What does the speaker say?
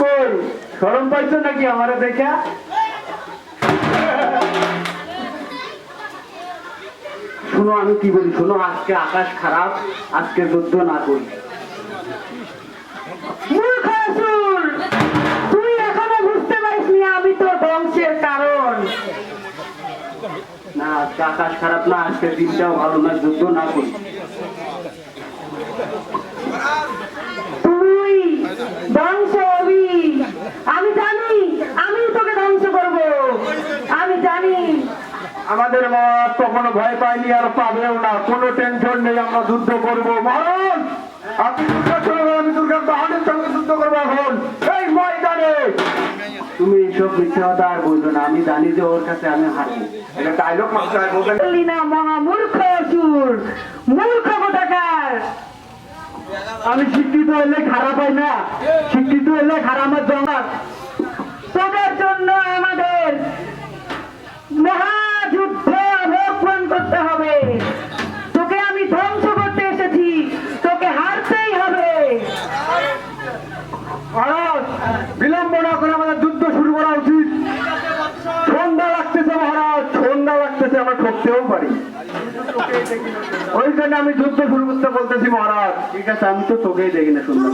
কই সরম পাইছো নাকি আমারে দেখা? শোনো আমি কি বলি শোনো আজকে আকাশ খারাপ আজকে যুদ্ধ না করি। তুই এখনও বুঝতে পারিসনি আমি তো ধ্বংসের কারণ। না আজকে আকাশ খারাপ না আজকে দিনটাও ভালো না যুদ্ধ না করি। তুই ধ্বংস হবি আমি জানি আমি তোকে ধ্বংস করব আমি জানি আমাদের মা কখনো ভয় পাইনি আর পাবেও না। কোনো টেনশন নেই, আমরা যুদ্ধ করব। মহারাজ, আপনি দুর্গা চলে আমি দুর্গার বাহানের সঙ্গে যুদ্ধ করব এখন। এই ময়দানে! তুমি এইসব মিথ্যা কথা আর বলবে না। আমি জানি যে ওর কাছে আমি হারবো এটা ডায়লগ আর বললি না। মহা মূর্খ অসুর। মূর্খ কোথাকার? আমি শিক্ষিত হলে খারাপ হয় না। শিক্ষিত হলে খারাপের জমা। তোদের আমরা ঠকতেও পারি। ওই জন্য আমি যুদ্ধ শুরু করতে বলতেছি, মহারাজ। ঠিক আছে, আমি তো তোকেই দেখি না সুন্দর